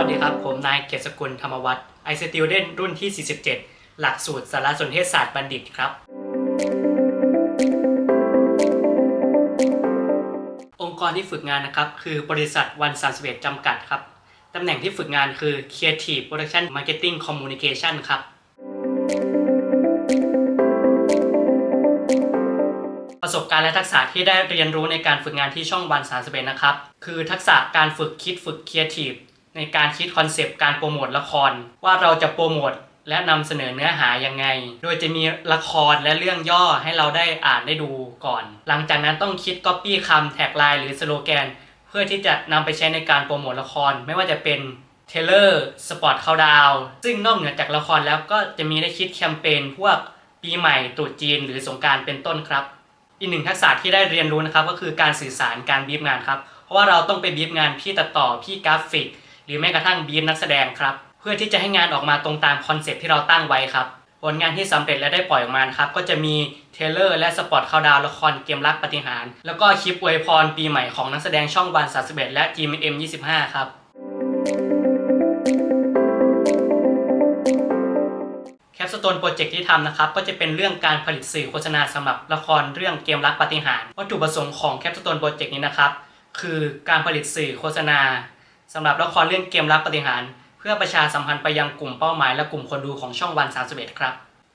วัสดีครับ ผมนายเกียรติสกุลธรรมวัฒน์ไอสติวเดนรุ่นที่ 47 หลักสูตรสารสนเทศศาสตร์บัณฑิตครับ องค์กรที่ฝึกงานนะครับ คือบริษัทวันสามสิบเอ็ดจำกัดครับ ตำแหน่งที่ฝึกงานคือ Creative Production Marketing Communication ครับประสบการณ์และทักษะที่ได้เรียนรู้ในการฝึกงานที่ช่องวัน31นะครับ คือทักษะการฝึกคิดฝึกครีเอทีฟ ในการคิดคอนเซปต์การโปรโมทละคร ว่าเราจะโปรโมทและนำเสนอเนื้อหายังไง โดยจะมีละครและเรื่องย่อให้เราได้อ่านได้ดูก่อน หลังจากนั้นต้องคิดก๊อปปี้คำแท็กไลน์หรือสโลแกน เพื่อที่จะนำไปใช้ในการโปรโมทละคร ไม่ว่าจะเป็นเทเลอร์สปอตเข้าดาวซึ่งนอกเหนือจากละครแล้วก็จะมีได้คิดแคมเปญพวกปีใหม่ตรุษจีนหรือสงการเป็นต้นครับ อีกหนึ่งทักษะที่ได้เรียนรู้นะครับก็คือการสื่อสารการบีบงานครับ เพราะว่าเราต้องไปบีบงานพี่ตัดต่อพี่กราฟิก หรือแม้กระทั่งบีบนักแสดงครับ เพื่อที่จะให้งานออกมาตรงตามคอนเซ็ปที่เราตั้งไว้ครับ ผลงานที่สำเร็จและได้ปล่อยออกมาครับก็จะมีเทเลอร์และสปอตข้าดาวละครเกมรักปฏิหาร แล้วก็คลิปอวยพรปีใหม่ของนักแสดงช่องวันสาสเบและ GMM 25ครับแคปสโตนโปรเจกต์ที่ทำนะครับ ก็จะเป็นเรื่องการผลิตสื่อโฆษณาสำหรับละครเรื่องเกมรักปฏิหาร วัตถุประสงค์ของแคปสโตนโปรเจกต์นี้นะครับ คือการผลิตสื่อโฆษณา สำหรับละครเรื่องเกมรักปฏิหารเพื่อประชาสัมพันธ์ไปยังกลุ่มเป้าหมายและกลุ่มคนดูของช่องวัน 31 ครับ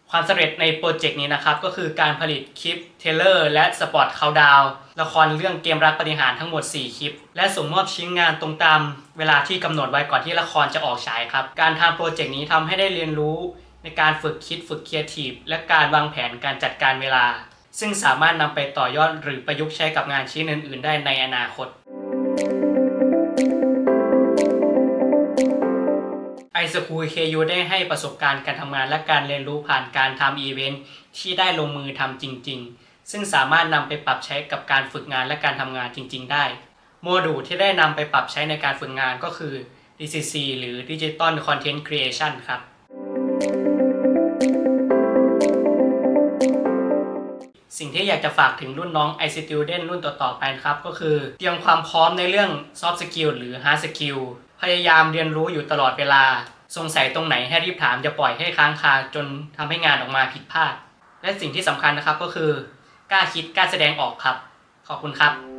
ความสำเร็จในโปรเจกต์นี้นะครับก็คือการผลิตคลิปเทเลอร์และสปอตเขาดาวละครเรื่องเกมรักปฏิหารทั้งหมด 4 คลิป และส่งมอบชิ้นงานตรงตาม เวลาที่กำหนดไว้ก่อนที่ละครจะออกฉายครับ การทำโปรเจกต์นี้ทำให้ได้เรียนรู้ ในการฝึกคิดฝึกเครีเอทีฟและการวางแผนการจัดการเวลา ซึ่งสามารถนำไปต่อยอดหรือประยุกต์ใช้กับงานชิ้นอื่น ๆ ได้ในอนาคต ไอสคูลเคยูได้ให้ประสบการณ์การทำงานและการเรียนรู้ผ่านการทำอีเวนท์ที่ได้ลงมือทำจริง ๆ ซึ่งสามารถนำไปปรับใช้กับการฝึกงานและการทำงานจริง ๆ ได้ โมดูลที่ได้นำไปปรับใช้ในการฝึกงานก็คือ DCC หรือ Digital Content Creation ครับ สิ่งที่อยากจะฝากถึงรุ่นน้อง i s t u d e n t รุ่นต่อๆไปครับ ก็คือเตรียมความพร้อมในเรื่อง soft skill หรือ hard skill พยายามเรียนรู้อยู่ตลอดเวลา สงสัยตรงไหนให้รีบถามอย่าปล่อยให้ค้างคาจนทำให้งานออกมาผิดพลาด และสิ่งที่สำคัญนะครับก็คือกล้าคิดกล้าแสดงออกครับ ขอบคุณครับ